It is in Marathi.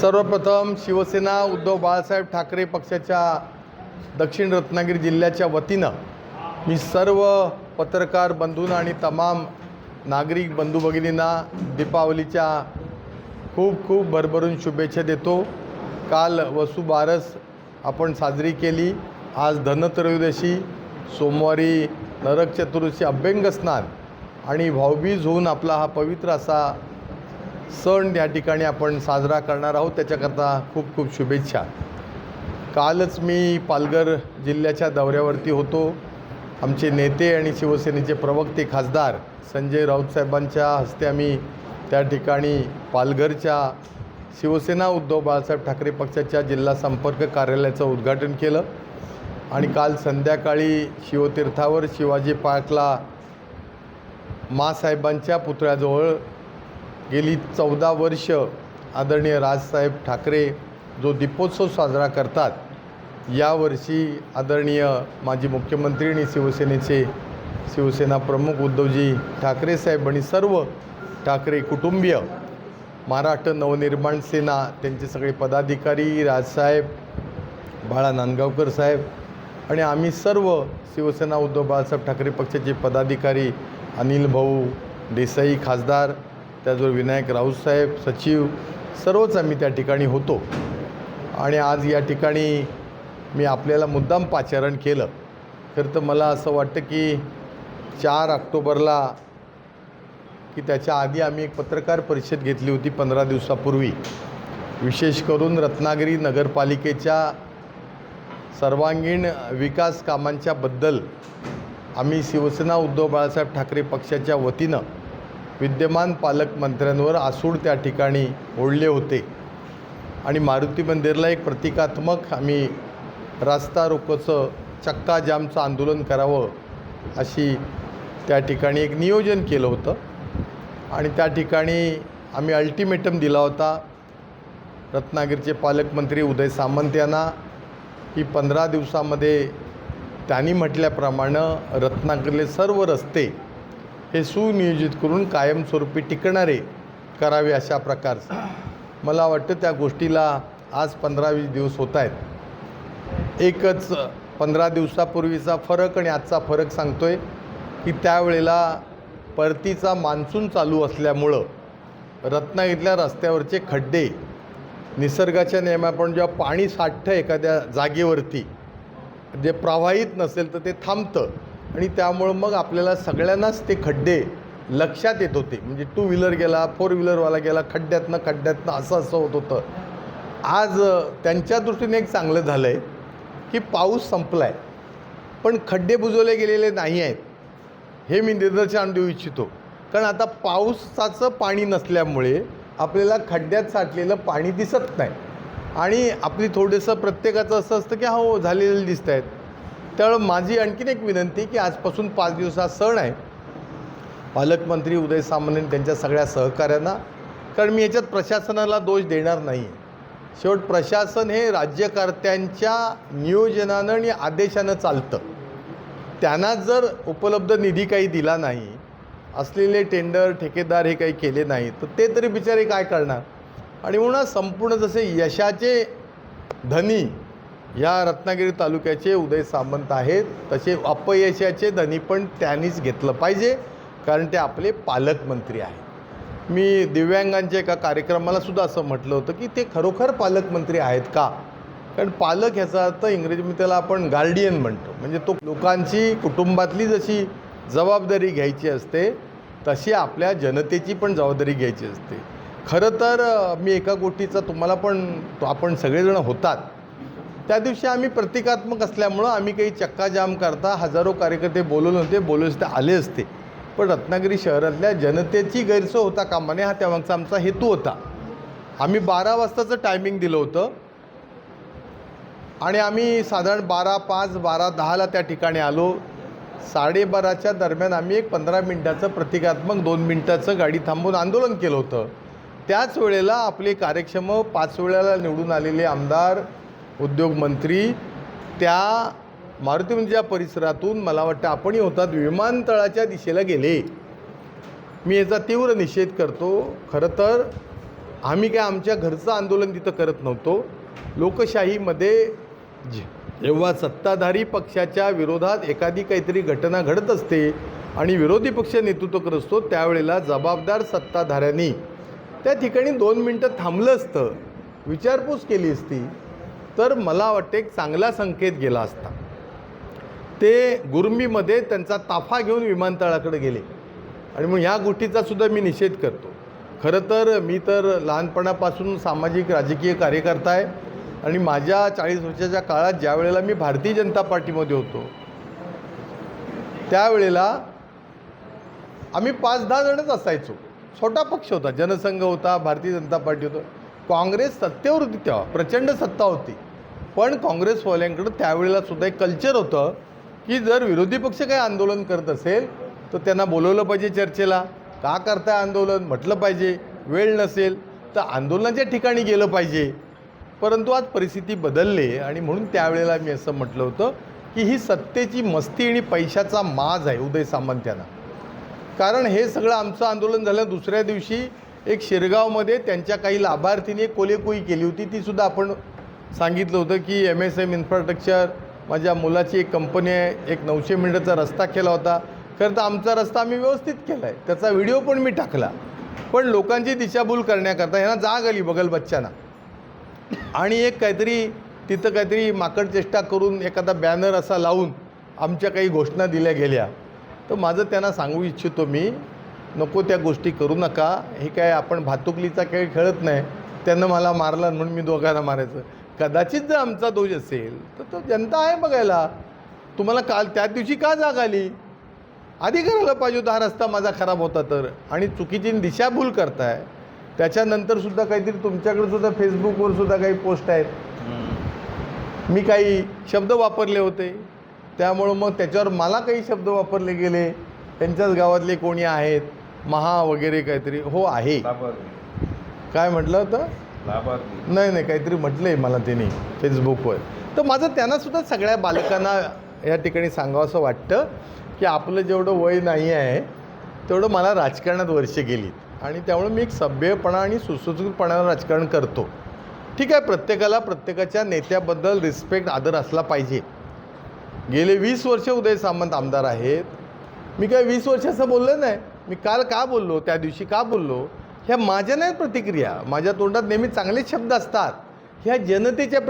सर्वप्रथम शिवसेना उद्धव बाळासाहेब ठाकरे पक्षाच्या दक्षिण रत्नागिरी जिल्ह्याच्या वतीनं मी सर्व पत्रकार बंधूंना आणि तमाम नागरिक बंधू भगिनींना दीपावलीच्या खूप खूप भरभरून शुभेच्छा देतो. काल वसुबारस आपण साजरी केली. आज धनत्रयोदशी सोमवारी नरक चतुर्दशी अभ्यंग स्नान आणि भाऊबीज होऊन आपला हा पवित्र असा सण या ठिकाणी आपण साजरा करणार आहोत. त्याच्याकरता खूप खूप शुभेच्छा. कालच मी पालघर जिल्ह्याच्या दौऱ्यावरती होतो. आमचे नेते आणि शिवसेनेचे प्रवक्ते खासदार संजय राऊत साहेबांच्या हस्ते आम्ही त्या ठिकाणी पालघरच्या शिवसेना उद्धव बाळासाहेब ठाकरे पक्षाच्या जिल्हा संपर्क कार्यालयाचं उद्घाटन केलं. आणि काल संध्याकाळी शिवतीर्थावर शिवाजी पार्कला मासाहेबांच्या पुतळ्याजवळ गेली चौदा वर्ष आदरणीय राजसाहेब ठाकरे जो दीपोत्सव साजरा करतात यावर्षी आदरणीय माजी मुख्यमंत्री आणि शिवसेनेचे शिवसेना प्रमुख उद्धवजी ठाकरे साहेब आणि सर्व ठाकरे कुटुंबीय महाराष्ट्र नवनिर्माण सेना त्यांचे सगळे पदाधिकारी राजसाहेब बाळा नांदगावकर साहेब आणि आम्ही सर्व शिवसेना उद्धव बाळासाहेब ठाकरे पक्षाचे पदाधिकारी अनिल भाऊ देसाई खासदार त्याचबरोबर विनायक राऊत साहेब सचिव सर्वच आम्ही त्या ठिकाणी होतो. आणि आज या ठिकाणी मी आपल्याला मुद्दाम पाचारण केलं. खरं तर मला असं वाटतं की चार ऑक्टोबरला की त्याच्या आधी आम्ही एक पत्रकार परिषद घेतली होती पंधरा दिवसापूर्वी. विशेष करून रत्नागिरी नगरपालिकेच्या सर्वांगीण विकास कामांच्याबद्दल आम्ही शिवसेना उद्धव बाळासाहेब ठाकरे पक्षाच्या वतीनं विद्यमान पालकमंत्र्यांवर आसूड त्या ठिकाणी ओढले होते. आणि मारुती मंदिरला एक प्रतिकात्मक आम्ही रास्ता रोकोचं चक्काजामचं आंदोलन करावं अशी त्या ठिकाणी एक नियोजन केलं होतं. आणि त्या ठिकाणी आम्ही अल्टिमेटम दिला होता. रत्नागिरीचे पालकमंत्री उदय सामंत यांना की पंधरा दिवसामध्ये त्यांनी म्हटल्याप्रमाणे रत्नागिरीले सर्व रस्ते हे सुनियोजित करून कायमस्वरूपी टिकणारे करावे अशा प्रकारचं. मला वाटतं त्या गोष्टीला आज पंधरा वीस दिवस होत आहेत. एकच पंधरा दिवसापूर्वीचा फरक आणि आजचा फरक सांगतो आहे की त्यावेळेला परतीचा मान्सून चालू असल्यामुळं रत्नागिरीतल्या रस्त्यावरचे खड्डे निसर्गाच्या नियमाप्रमाणे जेव्हा पाणी साठतं एखाद्या जागेवरती जे प्रवाहित नसेल तर ते थांबतं. आणि त्यामुळं मग आपल्याला सगळ्यांनाच ते खड्डे लक्षात येत होते. म्हणजे टू व्हीलर गेला फोर व्हीलरवाला गेला खड्ड्यातनं खड्ड्यातनं असं असं होत होतं. आज त्यांच्या दृष्टीने एक चांगलं झालं आहे की पाऊस संपला आहे पण खड्डे बुजवले गेलेले नाही आहेत. हे मी निदर्शन देऊ इच्छितो. कारण आता पावसाचं पाणी नसल्यामुळे आपल्याला खड्ड्यात साठलेलं पाणी दिसत नाही. आणि आपली थोडंसं प्रत्येकाचं असं असतं की हो झालेलं दिसत आहेत तर माझी आणखीन एक विनंती की आजपासून पाच दिवसा सण आहे. पालकमंत्री उदय सामंत त्यांच्या सगळ्या सहकाऱ्यांना कारण मी याच्यात प्रशासनाला दोष देणार नाही. शेवट प्रशासन हे राज्यकर्त्यांच्या नियोजनानं आणि आदेशानं चालतं. त्यांना जर उपलब्ध निधी काही दिला नाही असलेले टेंडर ठेकेदार हे काही केले नाही तर ते तरी बिचारे काय करणार? आणि म्हणून संपूर्ण जसे यशाचे धनी या रत्नागिरी तालुक्याचे उदय सामंत आहेत. तसे अपयशाचे धनी पण त्यांनीच घेतलं पाहिजे कारण ते आपले पालकमंत्री आहेत. मी दिव्यांगांच्या एका कार्यक्रमाला सुद्धा असं म्हटलं होतं की ते खरोखर पालकमंत्री आहेत का? कारण पालक ह्याचा अर्थ इंग्रजीमध्ये त्याला आपण गार्डियन म्हणतो. म्हणजे तो लोकांची कुटुंबातली जशी जबाबदारी घ्यायची असते तशी आपल्या जनतेची पण जबाबदारी घ्यायची असते. खरं तर मी एका गोष्टीचा तुम्हाला पण आपण सगळेजण होतात. त्या दिवशी आम्ही प्रतिकात्मक असल्यामुळं आम्ही काही चक्काजाम करता हजारो कार्यकर्ते बोलवले होते बोलवले असते आले असते. पण रत्नागिरी शहरातल्या जनतेची गैरसोय होता कामा नये हा त्यामागचा आमचा हेतू होता. आम्ही बारा वाजताचं टायमिंग दिलं होतं. आणि आम्ही साधारण बारा पाच बारा दहाला त्या ठिकाणी आलो. साडेबाराच्या दरम्यान आम्ही एक पंधरा मिनटाचं प्रतिकात्मक दोन मिनटाचं गाडी थांबवून आंदोलन केलं होतं. त्याच वेळेला आपले कार्यक्षम पाच वेळेला निवडून आलेले आमदार उद्योगमंत्री त्या मारुती मंदिराच्या परिसरातून मला वाटतं आपणही होतात विमानतळाच्या दिशेला गेले. मी याचा तीव्र निषेध करतो. खरं तर आम्ही काय आमच्या घरचं आंदोलन तिथं करत नव्हतो. लोकशाहीमध्ये जे- जेव्हा सत्ताधारी पक्षाच्या विरोधात एखादी काहीतरी घटना घडत असते आणि विरोधी पक्ष नेतृत्व करत असतो त्यावेळेला जबाबदार सत्ताधाऱ्यांनी त्या ठिकाणी दोन मिनटं थांबलं असतं. विचारपूस केली असती. तर मला वाटते एक चांगला संकेत गेला असता. ते गुरमीमध्ये त्यांचा ताफा घेऊन विमानतळाकडे गेले. आणि मग ह्या गोष्टीचा सुद्धा मी निषेध करतो. खरं तर मी तर लहानपणापासून सामाजिक राजकीय कार्यकर्ता आहे. आणि माझ्या चाळीस वर्षाच्या काळात ज्या वेळेला मी भारतीय जनता पार्टीमध्ये होतो त्यावेळेला आम्ही पाच दहा जणच असायचो. छोटा पक्ष होता जनसंघ होता भारतीय जनता पार्टी होतं. काँग्रेस सत्तेवर होती तेव्हा प्रचंड सत्ता होती. पण काँग्रेसवाल्यांकडं त्यावेळेला सुद्धा एक कल्चर होतं की जर विरोधी पक्ष काही आंदोलन करत असेल तर त्यांना बोलवलं पाहिजे चर्चेला. का करताय आंदोलन? म्हटलं पाहिजे. वेळ नसेल तर आंदोलनाच्या ठिकाणी गेलं पाहिजे. परंतु आज परिस्थिती बदलली आणि म्हणून त्यावेळेला मी असं म्हटलं होतं की ही सत्तेची मस्ती आणि पैशाचा माज आहे उदय सामंत यांना कारण हे सगळं आमचं आंदोलन झालं. दुसऱ्या दिवशी एक शिरगावमध्ये त्यांच्या काही लाभार्थीने कोलेकोई केली होती. ती सुद्धा आपण सांगितलं होतं की एम एस एम इन्फ्रास्ट्रक्चर माझ्या मुलाची एक कंपनी आहे एक नऊशे मिनिटाचा रस्ता केला होता. खरं तर आमचा रस्ता आम्ही व्यवस्थित केला आहे त्याचा व्हिडिओ पण मी टाकला. पण लोकांची दिशाभूल करण्याकरता ह्यांना जाग आली बगल बच्च्यांना आणि एक काहीतरी तिथं काहीतरी माकड चेष्टा करून एखादा बॅनर असा लावून आमच्या काही घोषणा दिल्या गेल्या. तर माझं त्यांना सांगू इच्छितो मी नको त्या गोष्टी करू नका. हे काय आपण भातुकलीचा खेळ खेळत नाही. त्यांना मला मारला म्हणून मी दोघांना मारायचं. कदाचित जर आमचा दोष असेल तर तो जनता आहे बघायला. तुम्हाला काल त्या दिवशी का जाग आली? आधी करायला पाहिजे होता हा रस्ता माझा खराब होता तर. आणि चुकीची दिशाभूल करताय. त्याच्यानंतर सुद्धा काहीतरी तुमच्याकडे सुद्धा फेसबुकवर सुद्धा काही पोस्ट आहेत. मी काही शब्द वापरले होते. त्यामुळं मग त्याच्यावर मला काही शब्द वापरले गेले. त्यांच्याच गावातले कोणी आहेत? महा वगैरे काहीतरी. हो आहे. काय म्हटलं होतं? लाभार्थी. नाही नाही काहीतरी म्हटलं आहे मला त्यांनी फेसबुकवर तर माझं त्यांना सुद्धा सगळ्या बालकांना या ठिकाणी सांगावं असं वाटतं की आपलं जेवढं वय नाही आहे तेवढं मला राजकारणात वर्ष गेली आणि त्यामुळे मी एक सभ्यपणा आणि सुसूत्रपणानं राजकारण करतो. ठीक आहे प्रत्येकाला प्रत्येकाच्या नेत्याबद्दल रिस्पेक्ट आदर असला पाहिजे. गेले वीस वर्ष उदय सामंत आमदार आहेत. मी काय वीस वर्ष असं बोललो नाही? मी काल का बोललो? त्या दिवशी का बोललो? ह्या माझ्या नाही प्रतिक्रिया माझ्या तोंडात नेहमी चांगलेच शब्द असतात. ह्या जनतेच्या